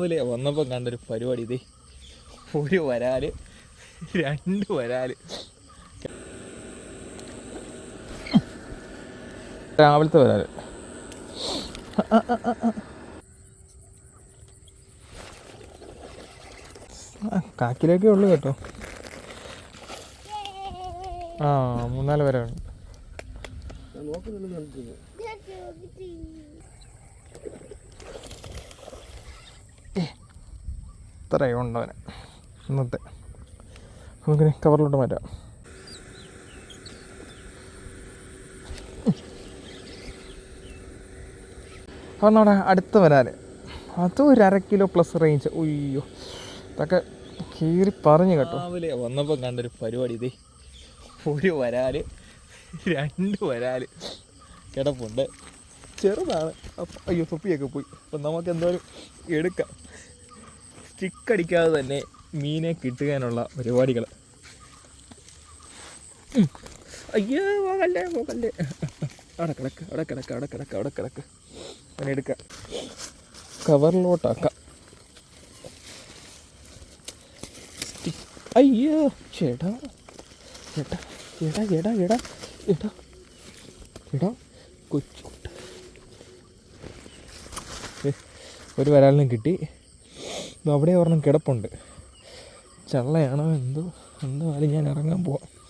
രാവിലെ വന്നപ്പോൾ കണ്ടൊരു പരിപാടി. ഇതേ ഒരു വരാൽ രണ്ട് വരാൽ. രാവിലത്തെ വരാൽ. കാക്കിലേക്കേ ഉള്ളു കേട്ടോ. ആ മൂന്നാൽ വരെ ഉണ്ട് ഇത്രയും ഉണ്ടവന് ഇന്നത്തെ. നമുക്കിനി കവറിലോട്ട് മാറ്റാം. അപ്പം നമ്മുടെ അടുത്ത വരാൽ അത് ഒരു അര കിലോ പ്ലസ് റേഞ്ച് ഉയ്യോ. ഇതൊക്കെ കീറി പറഞ്ഞു കേട്ടോ. രാവിലെ വന്നപ്പോൾ കണ്ടൊരു പരിപാടി ഇതേ. ഒരു വരാൽ രണ്ട് വരാൽ കിടപ്പുണ്ട്. ചെറുതാണ്. അപ്പം അയ്യോ തൊപ്പിയൊക്കെ പോയി. അപ്പം നമുക്ക് എന്തായാലും എടുക്കാം. സ്റ്റിക്ക് അടിക്കാതെ തന്നെ മീനെ കിട്ടുവാനുള്ള പരിപാടികൾ അയ്യോ പോകല്ലേ പോകല്ലേ. അവിടെ കിടക്ക് അവിടെ കിടക്ക് അവിടെ കിടക്ക് അവിടെ കിടക്ക്. അങ്ങനെ എടുക്കാം. കവറിലോട്ടാക്കാം. അയ്യോ ചേട്ടാ. ചേട്ടാ ചേട്ടാ ചേട്ടാ ചേടാ ചേട്ടാ. ചേട്ടാ കൊച്ചു ഒരു വരാലിനും കിട്ടി. അവിടെ ഒരെണ്ണം കിടപ്പുണ്ട്. ചള്ളയാണോ? എന്തോ എന്തോ അത് ഞാൻ ഇറങ്ങാൻ പോവാം.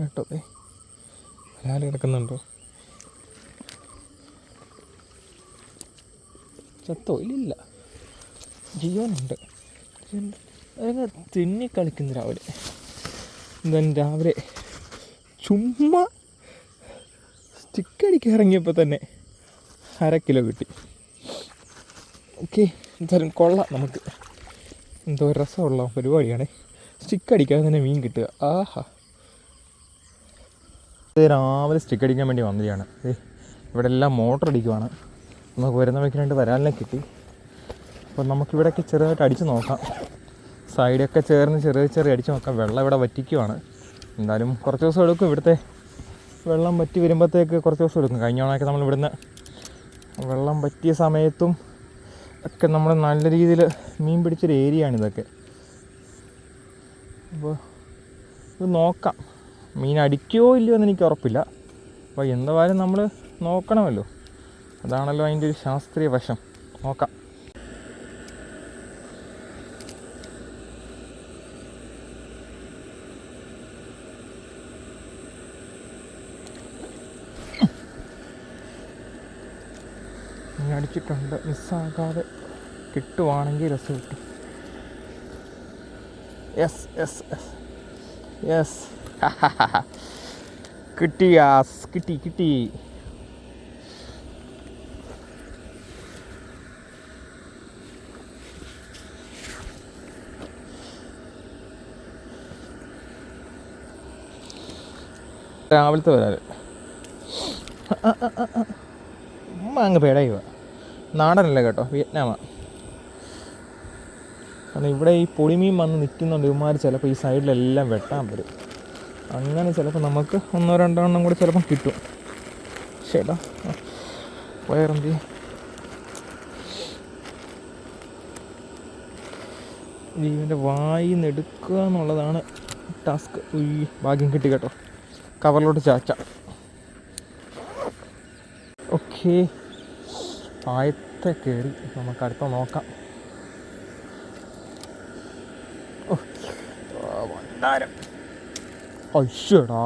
കേട്ടോ ഏ വരാൽ കിടക്കുന്നുണ്ടോ? ചത്തോ ഇല്ലില്ല ജീവനുണ്ട്. ജീവനുണ്ട് തിന്നി കളിക്കുന്നു രാവിലെ? എന്തായാലും രാവിലെ ചുമ്മാ സ്റ്റിക്ക് അടിക്കാൻ ഇറങ്ങിയപ്പോൾ തന്നെ. അര കിലോ കിട്ടി. ഓക്കെ എന്തായാലും കൊള്ളാം നമുക്ക്. എന്തോ രസമുള്ള പരിപാടിയാണ്. സ്റ്റിക്ക് അടിക്കാതെ തന്നെ മീൻ കിട്ടുക. ആഹാ. രാവിലെ സ്റ്റിക്ക് അടിക്കാൻ വേണ്ടി വന്നതാണ്. ഇവിടെ എല്ലാം മോട്ടർ അടിക്കുവാണ്. നമുക്ക് വരുന്ന വഴിക്ക് രണ്ട് കിട്ടി. അപ്പോൾ നമുക്കിവിടെയൊക്കെ ചെറുതായിട്ട് അടിച്ച് നോക്കാം. സൈഡൊക്കെ ചേർന്ന് ചെറിയ ചെറിയ അടിച്ച് നോക്കാം. വെള്ളം ഇവിടെ വറ്റിക്കുവാണ്. എന്തായാലും കുറച്ച് ദിവസം എടുക്കും ഇവിടുത്തെ വെള്ളം വറ്റി വരുമ്പോഴത്തേക്ക് കുറച്ച് ദിവസം എടുക്കും. കഴിഞ്ഞ തവണയൊക്കെ നമ്മൾ ഇവിടുന്ന് വെള്ളം പറ്റിയ സമയത്തും ഒക്കെ നമ്മൾ നല്ല രീതിയിൽ മീൻ പിടിച്ചൊരു ഏരിയയാണ് ഇതൊക്കെ. അപ്പോൾ ഇത് നോക്കാം. മീൻ അടിക്കുമോ ഇല്ലയോ എന്ന് എനിക്ക് ഉറപ്പില്ല. അപ്പോൾ എന്തായാലും നമ്മൾ നോക്കണമല്ലോ. അതാണല്ലോ അതിന്റെ ഒരു ശാസ്ത്രീയ വശം. നോക്കാം മീൻ അടിച്ചിട്ടുണ്ട് മിസ്സാകാതെ കിട്ടുവാണെങ്കിൽ രസം കിട്ടും. Yes yes yes yes. കിട്ടി യാസ് കിട്ടി കിട്ടി. രാവിലത്തെ ഉമ്മ അങ്ങ് പേടായി നാടനല്ല കേട്ടോ? വിയറ്റ്നാമാണ് കാരണം ഇവിടെ ഈ പൊളിമീൻ വന്ന് നിൽക്കുന്നുണ്ട് ഇവന്മാർ ചിലപ്പോൾ ഈ സൈഡിലെല്ലാം വെട്ടാൻ വരും. അങ്ങനെ ചിലപ്പോൾ നമുക്ക് ഒന്നോ രണ്ടോ എണ്ണം കൂടി ചിലപ്പം കിട്ടും. ചേട്ടാ വയറെന്തി ജീവന്റെ വായിൽ നിന്ന് എടുക്കുക എന്നുള്ളതാണ് ടാസ്ക്. ഈ ഭാഗ്യം കിട്ടി കേട്ടോ. കവറിലോട്ട് ചാച്ച. ഓക്കെ. ആയത്തെ കയറി നമുക്ക് അടുത്ത നോക്കാം. ഓ, വണ്ടാരം അയ്യടാ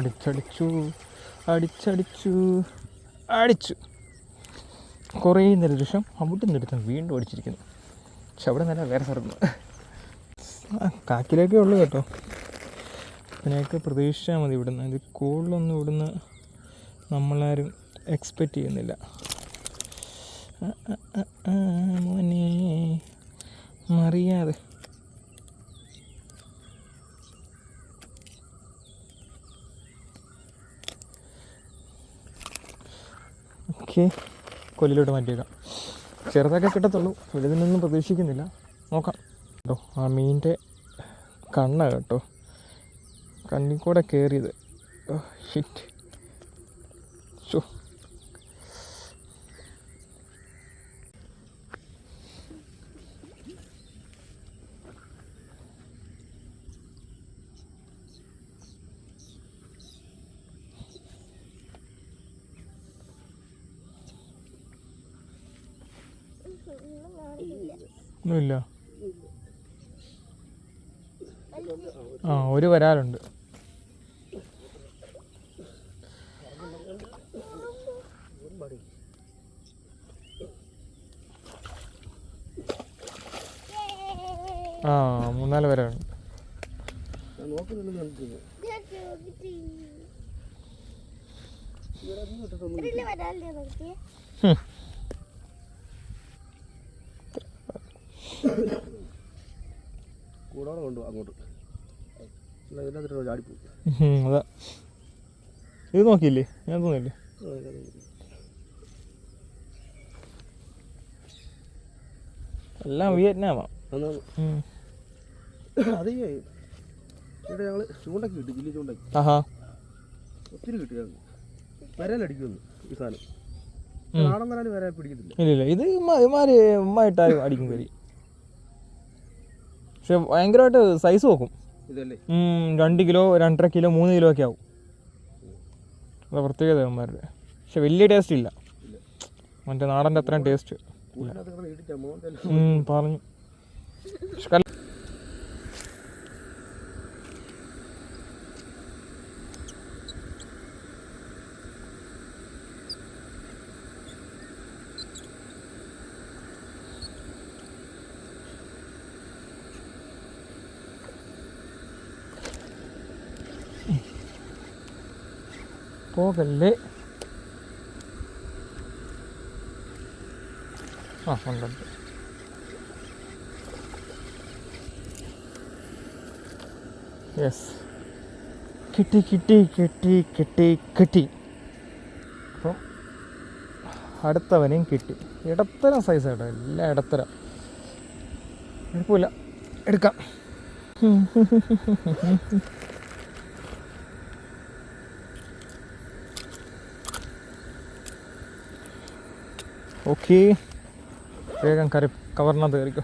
അടിച്ചടിച്ചു അടിച്ചടിച്ചു അടിച്ചു. കുറേ നേരം ശേഷം അവിടെ നിന്നെടുത്ത് വീണ്ടും അടിച്ചിരിക്കുന്നു പക്ഷെ അവിടെ നല്ല വേറെ സ്ഥലത്ത് കാക്കിലേക്കേ ഉള്ളു കേട്ടോ. അതിനൊക്കെ പ്രതീക്ഷിച്ചാൽ മതി ഇവിടുന്ന്. ഇത് കൂടുതലൊന്നും ഇവിടുന്ന് നമ്മളാരും എക്സ്പെക്റ്റ് ചെയ്യുന്നില്ല. മോനെ. മറിയാതെ. ഓക്കെ കൊല്ലിലോട്ട് മാറ്റിയേക്കാം. ചെറുതൊക്കെ കിട്ടത്തുള്ളൂ. വലുതിനൊന്നും പ്രതീക്ഷിക്കുന്നില്ല. നോക്കാം. കേട്ടോ ആ മീനിന്റെ കണ്ണ കേട്ടോ. കണ്ണിൽ കൂടെ കയറിയത് ഷിറ്റ് ഷോ ഒന്നുമില്ല. ആ ഒരു വരാലുണ്ട്. ആ മൂന്നാൽ വരാലുണ്ട്. ഹും. കൂടാതെ കൊണ്ടു അങ്ങോട്ട്. ചാടിപ്പോയി. അതാ. ഇത് നോക്കിയില്ലേ? ഞാൻ തോന്നില്ലേ എല്ലാം വിയറ്റ്നാമാ. അതേ ഇവിടെ ഞങ്ങൾ കിട്ടി ചൂണ്ടയ്ക്ക്. ആഹാ. ഒത്തിരി കിട്ടി ഈ സാധനം. ഉം. നാടൻ വരാൽ വരാൻ പിടിക്കത്തില്ല. ഇല്ല ഇല്ല ഇത് ഇമാര് ഉമ്മായിട്ടാരും അടിക്കും കരി പക്ഷെ ഭയങ്കരമായിട്ട് സൈസ് നോക്കും രണ്ട് കിലോ രണ്ടര കിലോ മൂന്ന് കിലോ ഒക്കെ ആവും. അതാ പ്രത്യേകത ഇവന്മാരുടെ. പക്ഷെ വലിയ ടേസ്റ്റ് ഇല്ല. മറ്റേ നാടന്റെ അത്രയും ടേസ്റ്റ് പറഞ്ഞു. കല്ല- ആ ഉണ്ടുണ്ട് യെസ് കിട്ടി കിട്ടി കിട്ടി കിട്ടി കിട്ടി. അപ്പം അടുത്തവനെയും കിട്ടി. ഇടത്തരം സൈസ് കേട്ടോ എല്ലാം ഇടത്തരം. കുഴപ്പമില്ല എടുക്കാം. ഓക്കെ വേഗം കറി കവറിനകത്ത് കയറിക്കോ.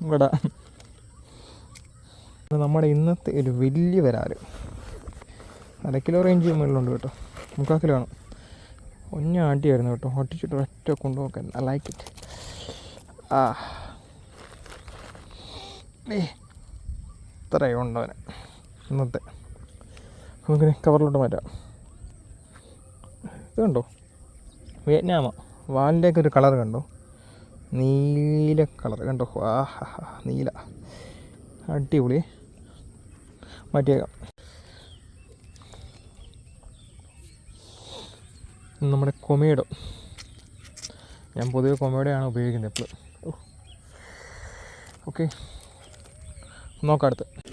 ഇവിടെ. നമ്മുടെ ഇന്നത്തെ ഒരു വലിയ വരാൽ. അര കിലോ റേഞ്ച് മുകളിലുണ്ട് കേട്ടോ. മുക്കാൽ കിലോ ആണ്. ഒഞ്ഞ ആട്ടിയായിരുന്നു കേട്ടോ. ഒട്ടിച്ചിട്ട് ഒറ്റ കൊണ്ടുപോക്കാൻ ഐ ലൈക്ക് ഇറ്റ് ആ. ഏ. ഇത്രയും ഉണ്ടവന് ഇന്നത്തെ. നമുക്കിനി കവറിലോട്ട് മാറ്റാം. ഇത് കണ്ടോ? വിയറ്റ്നാമ. വാലിന്റെയൊക്കെ ഒരു കളർ കണ്ടോ? നീല കളർ കണ്ടോ? ആഹാ നീല. അടിപൊളി. മാറ്റിയേക്കാം. നമ്മുടെ കൊമേഡോ. ഞാൻ പൊതുവെ കൊമേഡോയാണ് ഉപയോഗിക്കുന്നത് എപ്പോഴും. ഓക്കെ. നോക്കാം അടുത്ത്.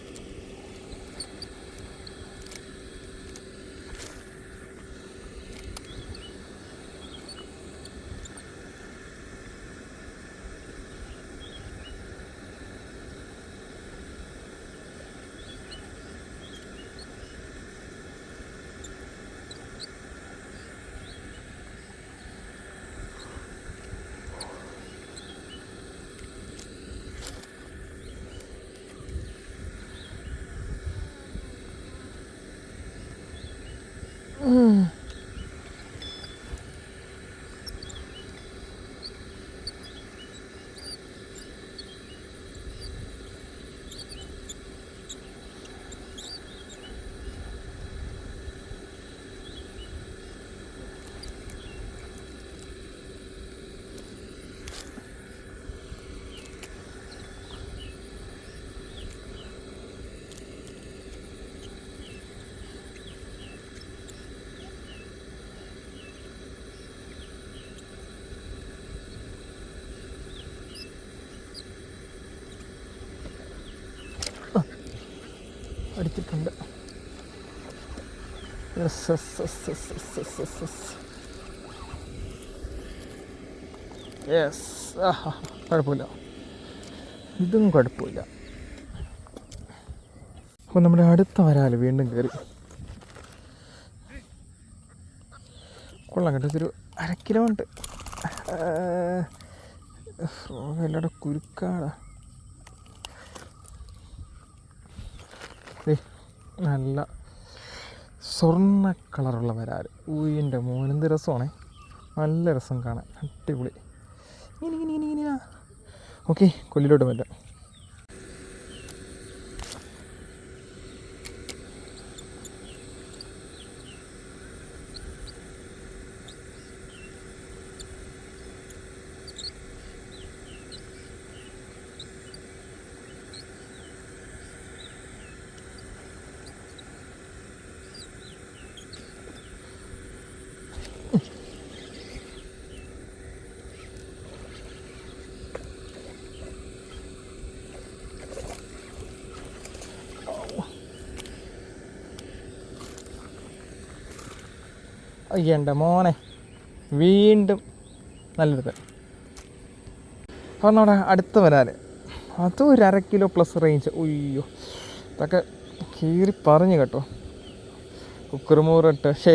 Mm. Yes yes yes yes yes yes yes yes ആഹാ കുഴപ്പമില്ല. ഇതും കുഴപ്പമില്ല. അപ്പോൾ നമ്മുടെ അടുത്ത വരാൽ വീണ്ടും കയറി കൊള്ളാം കേട്ടോ ഇതൊരു അര കിലോ ഉണ്ട്. എല്ലാടെ കുരുക്കാടാ നല്ല സ്വർണ കളറുള്ള വരാൽ ഊയിന്റെ മോനെന്ത് രസമാണേ. നല്ല രസം കാണാൻ. അടിപൊളി. ഇനി ഇനി ഇനി ഇനി ഓക്കെ കൊല്ലിലോട്ട് പറ്റാം അയ്യണ്ട മോനെ. വീണ്ടും നല്ലൊരു അപ്പോൾ നമ്മുടെ അടുത്ത വരാൽ അതും ഒരു അര കിലോ പ്ലസ് റേഞ്ച് ഉയ്യോ. ഇതൊക്കെ കീറി പറഞ്ഞു കേട്ടോ. കുക്കർമൂറിട്ട് ഷേ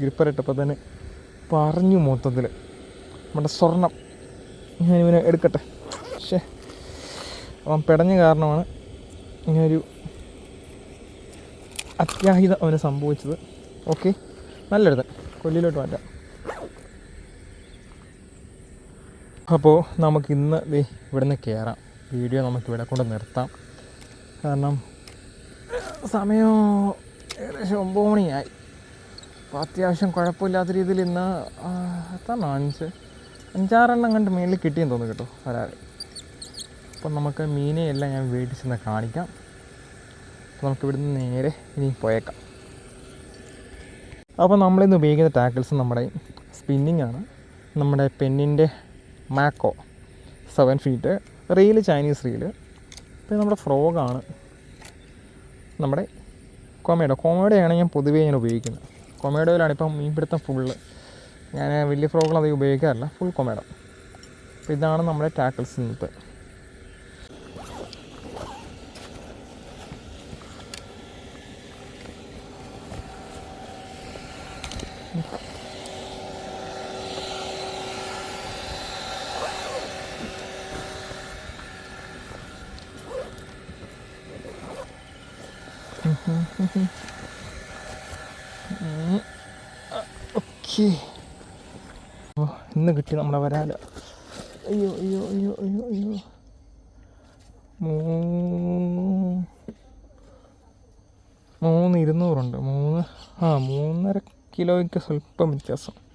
ഗ്രിപ്പറിട്ടപ്പോൾ തന്നെ പറഞ്ഞു മൊത്തത്തിൽ നമ്മുടെ സ്വർണം. ഞാനിവനെ എടുക്കട്ടെ. ഷേ അവൻ പിടഞ്ഞ കാരണമാണ് ഇങ്ങനൊരു അത്യാഹിതം അവന് സംഭവിച്ചത്. ഓക്കെ. നല്ലൊരുത് കൊല്ലിലോട്ട് മാറ്റാം. അപ്പോൾ നമുക്ക് ഇന്ന് ഇവിടുന്ന് കയറാം വീഡിയോ നമുക്ക് ഇവിടെ കൊണ്ട് നിർത്താം. കാരണം സമയം ഏകദേശം ഒമ്പത് മണിയായി. അപ്പോൾ അത്യാവശ്യം കുഴപ്പമില്ലാത്ത രീതിയിൽ ഇന്ന് എത്ര അഞ്ച് അഞ്ചാറെണ്ണം കണ്ട് മീനിൽ കിട്ടിയെന്ന് തോന്നുന്നു കേട്ടോ ഒരാൾ അപ്പം നമുക്ക് മീനെയെല്ലാം ഞാൻ വീട്ടിൽ ചെന്ന് കാണിക്കാം. അപ്പോൾ നമുക്ക് ഇവിടുന്ന് നേരെ ഇനി പോയേക്കാം. അപ്പോൾ നമ്മളിന്ന് ഉപയോഗിക്കുന്ന ടാക്കിൾസ് നമ്മുടെ സ്പിന്നിങ് ആണ് നമ്മുടെ പെന്നിന്റെ മാക്കോ seven feet reel Chinese reel പിന്നെ നമ്മുടെ ഫ്രോഗാണ്. നമ്മുടെ കൊമേഡോ. കൊമേഡോയാണ് ഞാൻ പൊതുവേ ഞാൻ ഉപയോഗിക്കുന്നത്. കൊമേഡോയിലാണ് ഇപ്പം മീൻപിടുത്തം ഫുള്ള് ഞാൻ വലിയ ഫ്രോഗുകൾ അധികം ഉപയോഗിക്കാറില്ല. ഫുൾ കൊമേഡോ. അപ്പോൾ ഇതാണ് നമ്മുടെ ടാക്കിൾസ് ഇന്നത്തെ ഓക്കെ. ഇന്ന് കിട്ടി നമ്മളെ വരാല. അയ്യോ അയ്യോ അയ്യോ അയ്യോ അയ്യോ. മൂന്ന് ഇരുന്നൂറുണ്ട്. മൂന്ന് ആ മൂന്നര കിലോയ്ക്ക് സ്വല്പം വ്യത്യാസം.